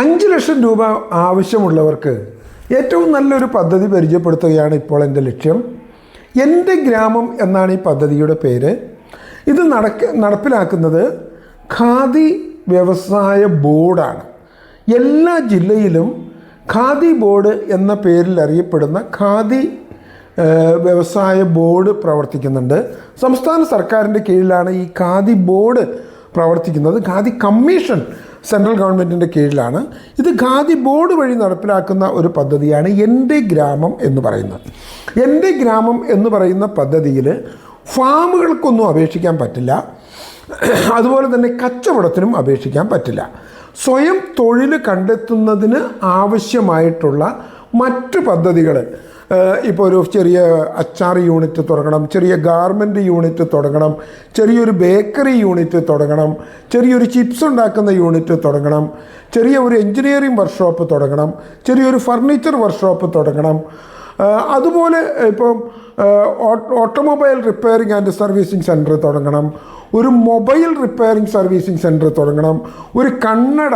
അഞ്ച് ലക്ഷം രൂപ ആവശ്യമുള്ളവർക്ക് ഏറ്റവും നല്ലൊരു പദ്ധതി പരിചയപ്പെടുത്തുകയാണ് ഇപ്പോൾ എന്റെ ലക്ഷ്യം. എന്റെ ഗ്രാമം എന്നാണ് ഈ പദ്ധതിയുടെ പേര്. ഇത് നടക്ക നടപ്പിലാക്കുന്നത് ഖാദി വ്യവസായ ബോർഡാണ്. എല്ലാ ജില്ലയിലും ഖാദി ബോർഡ് എന്ന പേരിൽ അറിയപ്പെടുന്ന ഖാദി വ്യവസായ ബോർഡ് പ്രവർത്തിക്കുന്നുണ്ട്. സംസ്ഥാന സർക്കാരിന്റെ കീഴിലാണ് ഈ ഖാദി ബോർഡ് പ്രവർത്തിക്കുന്നത്. ഖാദി കമ്മീഷൻ സെൻട്രൽ ഗവൺമെന്റിന്റെ കീഴിലാണ്. ഇത് ഖാദി ബോർഡ് വഴി നടപ്പിലാക്കുന്ന ഒരു പദ്ധതിയാണ് എന്റെ ഗ്രാമം എന്ന് പറയുന്നത്. എന്റെ ഗ്രാമം എന്ന് പറയുന്ന പദ്ധതിയിൽ ഫാമുകൾക്കൊന്നും അപേക്ഷിക്കാൻ പറ്റില്ല. അതുപോലെ തന്നെ കച്ചവടത്തിനും അപേക്ഷിക്കാൻ പറ്റില്ല. സ്വയം തൊഴിൽ കണ്ടെത്തുന്നതിന് ആവശ്യമായിട്ടുള്ള മറ്റു പദ്ധതികൾ ഇപ്പോൾ ഒരു ചെറിയ അച്ചാർ യൂണിറ്റ് തുടങ്ങണം ചെറിയ ഗാർമെന്റ് യൂണിറ്റ് തുടങ്ങണം ചെറിയൊരു ബേക്കറി യൂണിറ്റ് തുടങ്ങണം ചെറിയൊരു ചിപ്സ് ഉണ്ടാക്കുന്ന യൂണിറ്റ് തുടങ്ങണം ചെറിയ ഒരു എൻജിനീയറിംഗ് വർക്ക്ഷോപ്പ് തുടങ്ങണം ചെറിയൊരു ഫർണിച്ചർ വർക്ക്ഷോപ്പ് തുടങ്ങണം. അതുപോലെ ഇപ്പം automobile repairing and servicing centre തുടങ്ങണം ഒരു മൊബൈൽ റിപ്പയറിംഗ് സർവീസിംഗ് സെന്റർ തുടങ്ങണം ഒരു കണ്ണട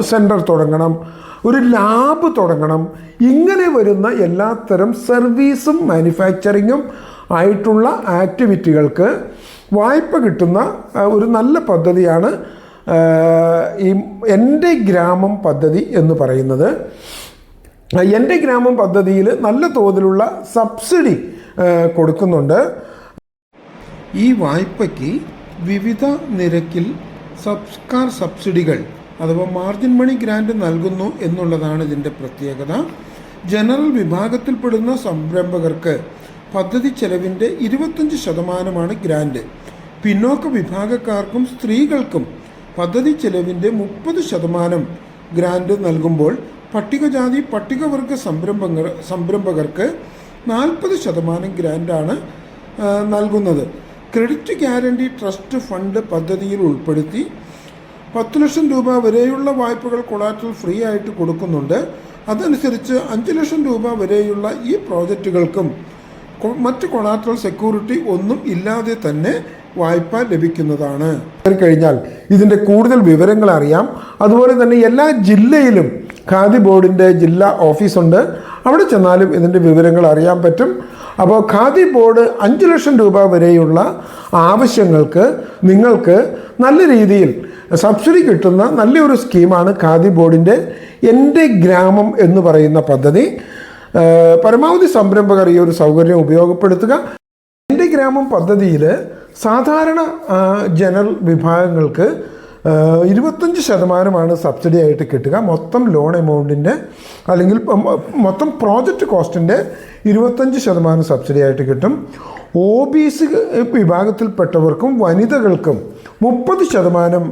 സെന്റർ തുടങ്ങണം ഒരു ലാബ് തുടങ്ങണം. ഇങ്ങനെ വരുന്ന എല്ലാത്തരം സർവീസും മാനുഫാക്ചറിങ്ങും ആയിട്ടുള്ള ആക്ടിവിറ്റികൾക്ക് വായ്പ കിട്ടുന്ന ഒരു നല്ല പദ്ധതിയാണ് ഈ എന്റെ ഗ്രാമം പദ്ധതി എന്ന് പറയുന്നത്. എന്റെ ഗ്രാമം പദ്ധതിയിൽ നല്ല തോതിലുള്ള സബ്സിഡി കൊടുക്കുന്നുണ്ട്. ഈ വായ്പയ്ക്ക് വിവിധ നിരക്കിൽ സർക്കാർ സബ്സിഡികൾ അഥവാ മാർജിൻ മണി ഗ്രാൻഡ് നൽകുന്നു എന്നുള്ളതാണ് ഇതിന്റെ പ്രത്യേകത. ജനറൽ വിഭാഗത്തിൽപ്പെടുന്ന സംരംഭകർക്ക് പദ്ധതി ചെലവിന്റെ ഇരുപത്തഞ്ച് ശതമാനമാണ് ഗ്രാൻഡ് പിന്നോക്ക വിഭാഗക്കാർക്കും സ്ത്രീകൾക്കും പദ്ധതി ചെലവിന്റെ മുപ്പത് ശതമാനം ഗ്രാൻഡ് നൽകുമ്പോൾ പട്ടികജാതി പട്ടികവർഗ സംരംഭങ്ങൾ സംരംഭകർക്ക് നാൽപ്പത് ശതമാനം ഗ്രാൻഡാണ് നൽകുന്നത്. ക്രെഡിറ്റ് ഗ്യാരണ്ടി ട്രസ്റ്റ് ഫണ്ട് പദ്ധതിയിൽ ഉൾപ്പെടുത്തി പത്ത് ലക്ഷം രൂപ വരെയുള്ള വായ്പകൾ കൊളാറ്റൽ ഫ്രീ ആയിട്ട് കൊടുക്കുന്നുണ്ട്. അതനുസരിച്ച് അഞ്ച് ലക്ഷം രൂപ വരെയുള്ള ഈ പ്രോജക്റ്റുകൾക്കും മറ്റ് കൊളാറ്ററൽ സെക്യൂരിറ്റി ഒന്നും ഇല്ലാതെ തന്നെ വായ്പ ലഭിക്കുന്നതാണ്. കഴിഞ്ഞാൽ ഇതിന്റെ കൂടുതൽ വിവരങ്ങൾ അറിയാം. അതുപോലെ തന്നെ എല്ലാ ജില്ലയിലും ഖാദി ബോർഡിന്റെ ജില്ലാ ഓഫീസുണ്ട്. അവിടെ ചെന്നാലും ഇതിന്റെ വിവരങ്ങൾ അറിയാൻ പറ്റും. അപ്പോൾ ഖാദി ബോർഡ് അഞ്ച് ലക്ഷം രൂപ വരെയുള്ള ആവശ്യങ്ങൾക്ക് നിങ്ങൾക്ക് നല്ല രീതിയിൽ സബ്സിഡി കിട്ടുന്ന നല്ലൊരു സ്കീമാണ് ഖാദി ബോർഡിന്റെ എന്റെ ഗ്രാമം എന്ന് പറയുന്ന പദ്ധതി. പരമാവധി സംരംഭകർ ഈ ഒരു സൗകര്യം ഉപയോഗപ്പെടുത്തുക. എന്റെ ഗ്രാമം പദ്ധതിയിൽ സാധാരണ ജനറൽ വിഭാഗങ്ങൾക്ക് ഇരുപത്തഞ്ച് ശതമാനമാണ് സബ്സിഡി ആയിട്ട് കിട്ടുക. മൊത്തം ലോൺ എമൗണ്ടിന്റെ അല്ലെങ്കിൽ മൊത്തം പ്രോജക്റ്റ് കോസ്റ്റിന്റെ ഇരുപത്തഞ്ച് ശതമാനം സബ്സിഡി ആയിട്ട് കിട്ടും. ഒ ബി സി വിഭാഗത്തിൽപ്പെട്ടവർക്കും വനിതകൾക്കും മുപ്പത് ശതമാനം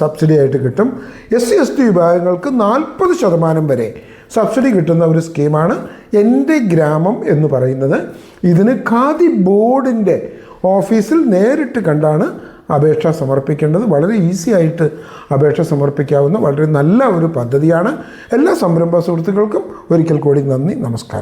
സബ്സിഡി ആയിട്ട് കിട്ടും. എസ് സി എസ് ടി വിഭാഗങ്ങൾക്ക് നാൽപ്പത് ശതമാനം വരെ സബ്സിഡി കിട്ടുന്ന ഒരു സ്കീമാണ് എന്റെ ഗ്രാമം എന്ന് പറയുന്നത്. ഇതിന് ഖാദി ബോർഡിന്റെ ഓഫീസിൽ നേരിട്ട് കണ്ടാണ് അപേക്ഷ സമർപ്പിക്കേണ്ടത് വളരെ ഈസി ആയിട്ട് അപേക്ഷ സമർപ്പിക്കാവുന്ന വളരെ നല്ല ഒരു പദ്ധതിയാണ്. എല്ലാ സംരംഭ സുഹൃത്തുക്കൾക്കും ഒരിക്കൽ കൂടി നന്ദി നമസ്കാരം.